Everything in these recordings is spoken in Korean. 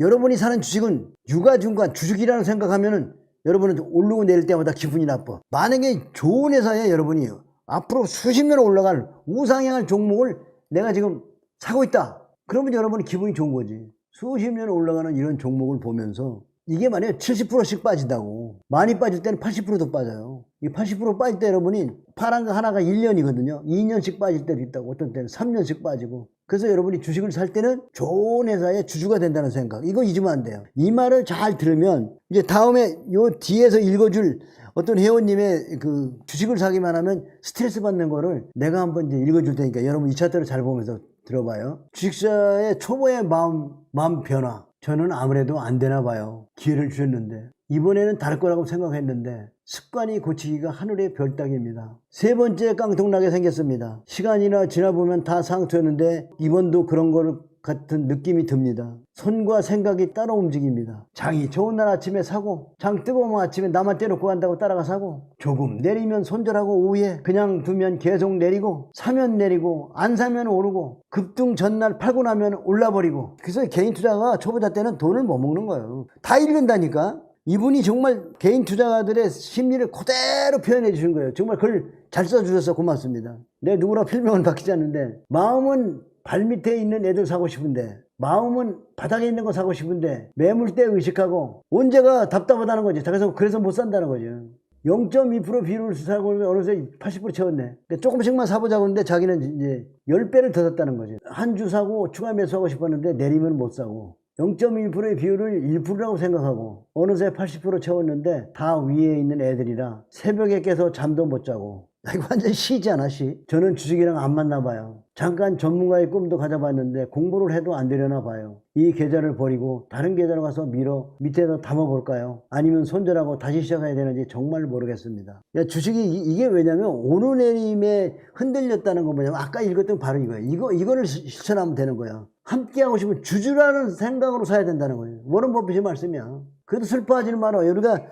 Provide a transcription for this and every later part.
여러분이 사는 주식은 유가중간 주식이라는 생각하면은 여러분은 오르고 내릴 때마다 기분이 나빠. 만약에 좋은 회사에 여러분이 앞으로 수십 년 올라갈 우상향할 종목을 내가 지금 사고 있다. 그러면 여러분은 기분이 좋은 거지. 수십 년 올라가는 이런 종목을 보면서 이게 만약에 70%씩 빠진다고. 많이 빠질 때는 80%도 빠져요. 이 80% 빠질 때 여러분이 파란 거 하나가 1년이거든요. 2년씩 빠질 때도 있다고. 어떤 때는 3년씩 빠지고. 그래서 여러분이 주식을 살 때는 좋은 회사의 주주가 된다는 생각. 이거 잊으면 안 돼요. 이 말을 잘 들으면 이제 다음에 요 뒤에서 읽어줄 어떤 회원님의 그 주식을 사기만 하면 스트레스 받는 거를 내가 한번 이제 읽어줄 테니까 여러분 이 차트를 잘 보면서 들어봐요. 주식사의 초보의 마음, 마음 변화. 저는 아무래도 안 되나 봐요. 기회를 주셨는데. 이번에는 다를 거라고 생각했는데 습관이 고치기가 하늘의 별따기입니다. 세 번째 깡통나게 생겼습니다. 시간이나 지나보면 다 상투였는데 이번도 그런 거를 같은 느낌이 듭니다. 손과 생각이 따로 움직입니다. 장이 좋은 날 아침에 사고, 장 뜨거우면 아침에 나만 떼놓고 간다고 따라가 사고, 조금 내리면 손절하고 오후에 그냥 두면 계속 내리고, 사면 내리고, 안 사면 오르고, 급등 전날 팔고 나면 올라버리고. 그래서 개인 투자가 초보자 때는 돈을 못 먹는 거예요. 다 읽는다니까. 이분이 정말 개인 투자가들의 심리를 그대로 표현해 주신 거예요. 정말 글 잘 써주셔서 고맙습니다. 내 누구나 필명은 바뀌지 않는데, 마음은 발밑에 있는 애들 사고 싶은데 마음은 바닥에 있는 거 사고 싶은데 매물대 의식하고 언제가 답답하다는 거지. 그래서 그래서 못 산다는 거죠. 0.2% 비율을 사고 어느새 80% 채웠네. 근데 조금씩만 사보자고 했는데 자기는 이제 10배를 더 샀다는 거죠. 한 주 사고 추가 매수하고 싶었는데 내리면 못 사고 0.1%의 비율을 1%라고 생각하고 어느새 80% 채웠는데 다 위에 있는 애들이라 새벽에 깨서 잠도 못 자고 나 이거 완전 시잖아 시. 저는 주식이랑 안 맞나 봐요. 잠깐 전문가의 꿈도 가져봤는데 공부를 해도 안 되려나 봐요. 이 계좌를 버리고 다른 계좌로 가서 밀어 밑에다 담아볼까요? 아니면 손절하고 다시 시작해야 되는지 정말 모르겠습니다. 야, 주식이 이- 이게 왜냐면 오르내림에 흔들렸다는 건 뭐냐면 아까 읽었던 바로 이거예요. 이거 이거를 시- 실천하면 되는 거야. 함께 하고 싶으면 주주라는 생각으로 사야 된다는 거예요. 워런 버핏의 말씀이야. 그래도 슬퍼하지는 말아. 우리가 에,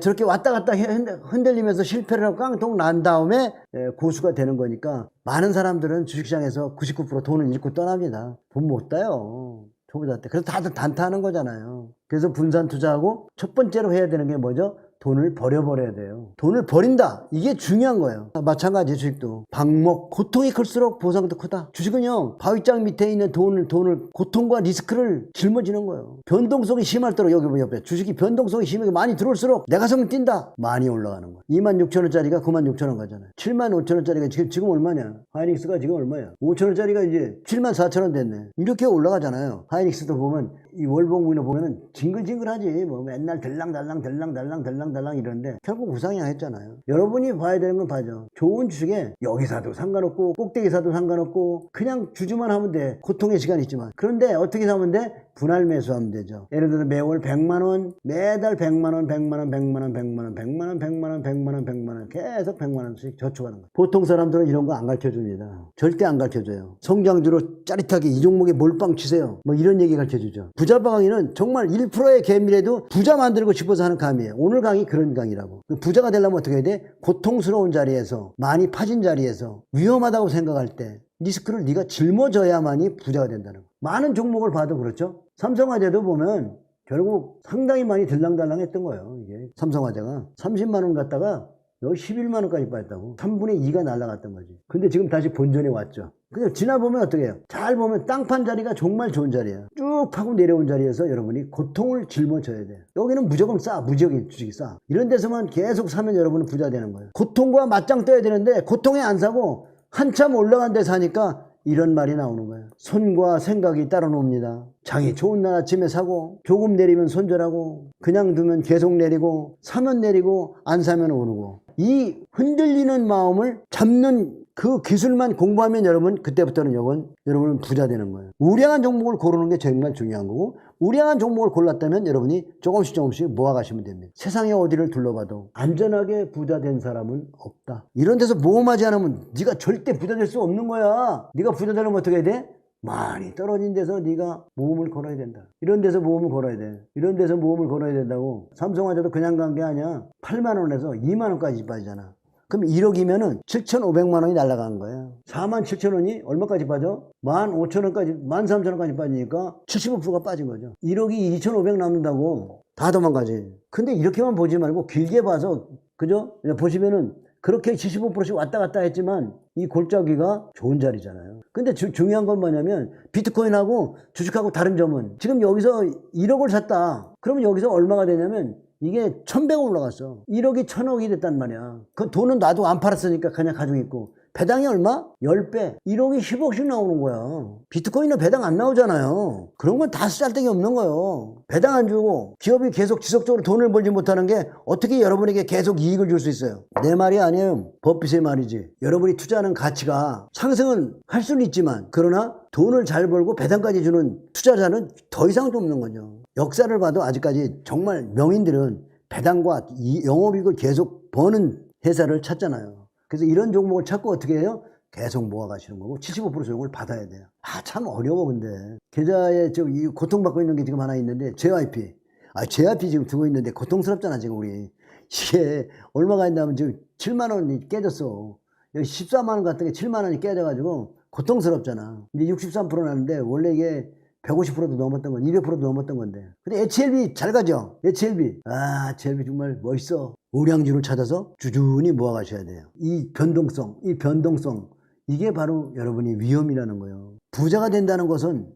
저렇게 왔다 갔다 흔들- 흔들리면서 실패를 하고 깡통 난 다음에 에, 고수가 되는 거니까 많은 사람들은 주식시장에서 99% 돈을 잃고 떠납니다. 돈 못 따요. 초보자 때. 그래서 다들 단타하는 거잖아요. 그래서 분산 투자하고 첫 번째로 해야 되는 게 뭐죠? 돈을 버려버려야 돼요. 돈을 버린다. 이게 중요한 거예요. 마찬가지 주식도. 방목, 고통이 클수록 보상도 크다. 주식은요, 바위장 밑에 있는 돈을, 돈을, 고통과 리스크를 짊어지는 거예요. 변동성이 심할수록, 여기 뭐 옆에 주식이 변동성이 심하게 많이 들어올수록 내가 성면 뛴다. 많이 올라가는 거예요. 2만 6천 원짜리가 9만 6천 원 가잖아요. 7만 5천 원짜리가 지금, 지금 얼마냐? 하이닉스가 지금 얼마야? 5천 원짜리가 이제 7만 4천 원 됐네. 이렇게 올라가잖아요. 하이닉스도 보면 이 월봉구이나 보면은 징글징글하지. 뭐 맨날 들랑달랑 들랑달랑 들랑 달랑 이러는데 결국 우상향 했잖아요. 여러분이 봐야 되는 건 봐죠. 좋은 주식에 여기 사도 상관없고 꼭대기 사도 상관없고 그냥 주주만 하면 돼. 고통의 시간이 있지만. 그런데 어떻게 사면 돼? 분할 매수하면 되죠. 예를 들어 매월 100만 원, 매달 100만 원, 100만 원, 100만 원, 100만 원, 100만 원, 100만 원, 100만 원, 100만 원 계속 100만 원씩 저축하는 거예요. 보통 사람들은 이런 거 안 가르쳐 줍니다. 절대 안 가르쳐 줘요. 성장주로 짜릿하게 이 종목에 몰빵 치세요. 뭐 이런 얘기 가르쳐 주죠. 부자 강의는 정말 1%의 개미라도 부자 만들고 싶어서 하는 강의예요. 오늘 강의 그런 강의라고. 그 부자가 되려면 어떻게 해야 돼? 고통스러운 자리에서 많이 파진 자리에서 위험하다고 생각할 때 리스크를 네가 짊어져야만이 부자가 된다는 거. 많은 종목을 봐도 그렇죠. 삼성화재도 보면 결국 상당히 많이 들랑달랑 했던 거예요. 이게 삼성화재가 30만 원 갔다가 여기 11만 원까지 빠졌다고 3분의 2가 날라갔던 거지. 근데 지금 다시 본전에 왔죠. 그냥 지나 보면 어떻게 해요? 잘 보면 땅판 자리가 정말 좋은 자리예요. 쭉 파고 내려온 자리에서 여러분이 고통을 짊어져야 돼요. 여기는 무조건 싸. 무지하게 주식이 싸. 이런 데서만 계속 사면 여러분은 부자 되는 거예요. 고통과 맞짱 떠야 되는데 고통에 안 사고 한참 올라간 데 사니까 이런 말이 나오는 거예요. 손과 생각이 따로 놉니다. 장이 좋은 날 아침에 사고 조금 내리면 손절하고 그냥 두면 계속 내리고 사면 내리고 안 사면 오르고 이 흔들리는 마음을 잡는 그 기술만 공부하면 여러분 그때부터는 여러분 여러분은 부자 되는 거예요. 우량한 종목을 고르는 게 정말 중요한 거고 우량한 종목을 골랐다면 여러분이 조금씩 조금씩 모아가시면 됩니다. 세상의 어디를 둘러봐도 안전하게 부자 된 사람은 없다. 이런 데서 모험하지 않으면 네가 절대 부자 될 수 없는 거야. 네가 부자 되려면 어떻게 해야 돼? 많이 떨어진 데서 네가 모험을 걸어야 된다. 이런 데서 모험을 걸어야 돼. 이런 데서 모험을 걸어야 된다고. 삼성화재도 그냥 간 게 아니야. 8만 원에서 2만 원까지 빠지잖아. 그럼 1억이면은 7,500만 원이 날아가는 거예요. 4만 7천 원이 얼마까지 빠져? 1만 5천 원까지, 1만 3천 원까지 빠지니까 75%가 빠진 거죠. 1억이 2,500 남는다고 다 도망가지. 근데 이렇게만 보지 말고 길게 봐서, 그죠? 보시면은 그렇게 75%씩 왔다 갔다 했지만 이 골짜기가 좋은 자리잖아요. 근데 주- 중요한 건 뭐냐면 비트코인하고 주식하고 다른 점은 지금 여기서 1억을 샀다. 그러면 여기서 얼마가 되냐면 이게 1100원 올라갔어. 1억이 1000억이 됐단 말이야. 그 돈은 나도 안 팔았으니까 그냥 가지고 있고. 배당이 얼마? 10배. 1억이 10억씩 나오는 거야. 비트코인은 배당 안 나오잖아요. 그런 건 다 쓸데기 없는 거예요. 배당 안 주고 기업이 계속 지속적으로 돈을 벌지 못하는 게 어떻게 여러분에게 계속 이익을 줄 수 있어요? 내 말이 아니에요. 법빛의 말이지. 여러분이 투자하는 가치가 상승은 할 수는 있지만 그러나 돈을 잘 벌고 배당까지 주는 투자자는 더 이상 없는 거죠. 역사를 봐도 아직까지 정말 명인들은 배당과 이 영업이익을 계속 버는 회사를 찾잖아요. 그래서 이런 종목을 찾고 어떻게 해요? 계속 모아가시는 거고 75% 소용을 받아야 돼요. 아 참 어려워 근데 계좌에 지금 이 고통받고 있는 게 지금 하나 있는데 JYP. 아 JYP 지금 두고 있는데 고통스럽잖아 지금 우리. 이게 얼마가 있냐면 지금 7만 원이 깨졌어. 여기 14만 원 같은 게 7만 원이 깨져가지고 고통스럽잖아. 근데 63% 나는데 원래 이게 150%도 넘었던 건 200%도 넘었던 건데. 근데 HLB 잘 가죠? HLB. 아, HLB 정말 멋있어. 우량주를 찾아서 주준히 모아가셔야 돼요. 이 변동성, 이 변동성. 이게 바로 여러분이 위험이라는 거예요. 부자가 된다는 것은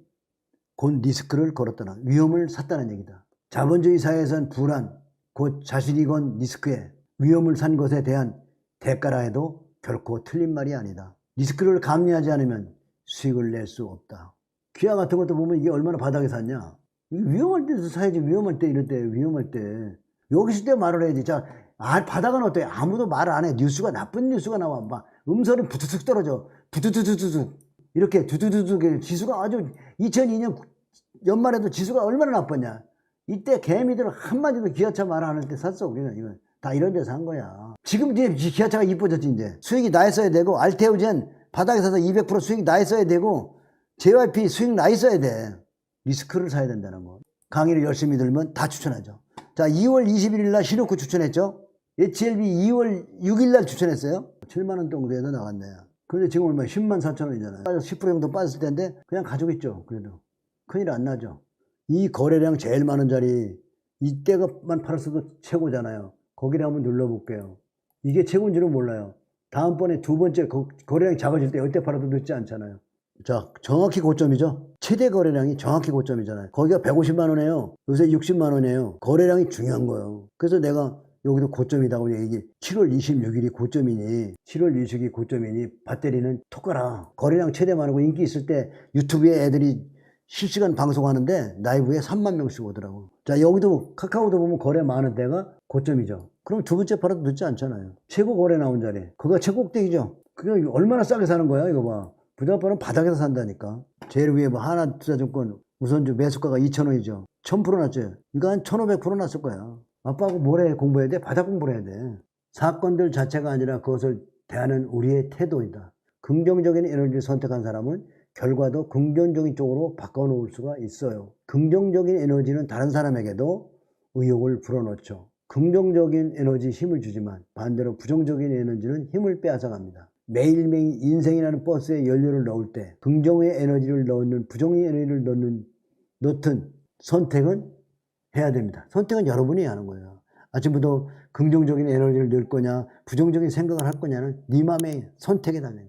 곧 리스크를 걸었다는 위험을 샀다는 얘기다. 자본주의 사회에선 불안, 곧 자신이 건 리스크에 위험을 산 것에 대한 대가라 해도 결코 틀린 말이 아니다. 리스크를 감내하지 않으면 수익을 낼 수 없다. 기아 같은 것도 보면 이게 얼마나 바닥에 샀냐. 위험할 때도 사야지 위험할 때 이럴 때 위험할 때 여기 있을 때 말을 해야지. 자, 아, 바닥은 어때? 아무도 말 안 해. 뉴스가 나쁜 뉴스가 나와. 막 음설은 부두둑 떨어져. 부두두두두둑. 이렇게 두두두둑 지수가 아주 2002년 연말에도 지수가 얼마나 나빴냐. 이때 개미들 한마디도 기아차 말안할때 샀어 우리는 이거 다 이런 데서 한 거야. 지금 이제 기아차가 이뻐졌지 이제 수익이 나 있어야 되고 알테오젠 바닥에 서서 200% 수익 나 있어야 되고 JYP 수익 나 있어야 돼. 리스크를 사야 된다는 거. 강의를 열심히 들면 다 추천하죠. 자, 2월 21일 날 신호쿠 추천했죠. HLB 2월 6일 날 추천했어요. 7만 원 정도에도 나갔네요. 근데 지금 얼마? 10만 4천 원이잖아요. 빠져 10% 정도 빠졌을 텐데 그냥 가지고 있죠. 그래도 큰일 안 나죠. 이 거래량 제일 많은 자리 이때가만 팔았어도 최고잖아요. 거기를 한번 눌러볼게요. 이게 최고인지는 몰라요. 다음번에 두 번째 거- 거래량이 작아질 때 이때 팔아도 늦지 않잖아요. 자, 정확히 고점이죠. 최대 거래량이 정확히 고점이잖아요. 거기가 150만 원이에요. 요새 60만 원이에요. 거래량이 중요한 거예요. 그래서 내가 여기도 고점이다고 얘기. 7월 26일이 고점이니, 7월 26일이 고점이니 배터리는 톡 가라. 거래량 최대 많고 인기 있을 때 유튜브에 애들이 실시간 방송하는데 라이브에 3만 명씩 오더라고. 자, 여기도 카카오도 보면 거래 많은 데가 고점이죠. 그럼 두 번째 팔아도 늦지 않잖아요. 최고 거래 나온 자리. 그거 최고꼭대기죠. 그게 얼마나 싸게 사는 거야, 이거 봐. 부자빠는 바닥에서 산다니까. 제일 위에 뭐 하나 투자증권 우선주 매수가가 2,000원이죠. 1000% 났죠. 이거 한 1,500% 났을 거야. 아빠하고 뭘 해? 공부해야 돼? 바닥 공부를 해야 돼. 사건들 자체가 아니라 그것을 대하는 우리의 태도이다. 긍정적인 에너지를 선택한 사람은 결과도 긍정적인 쪽으로 바꿔놓을 수가 있어요. 긍정적인 에너지는 다른 사람에게도 의욕을 불어넣죠. 긍정적인 에너지 힘을 주지만 반대로 부정적인 에너지는 힘을 빼앗아갑니다. 매일매일 인생이라는 버스에 연료를 넣을 때 긍정의 에너지를 넣는 부정의 에너지를 넣는 넣든 선택은 해야 됩니다. 선택은 여러분이 하는 거예요. 아침부터 긍정적인 에너지를 넣을 거냐 부정적인 생각을 할 거냐는 네 맘의 선택에 달려요.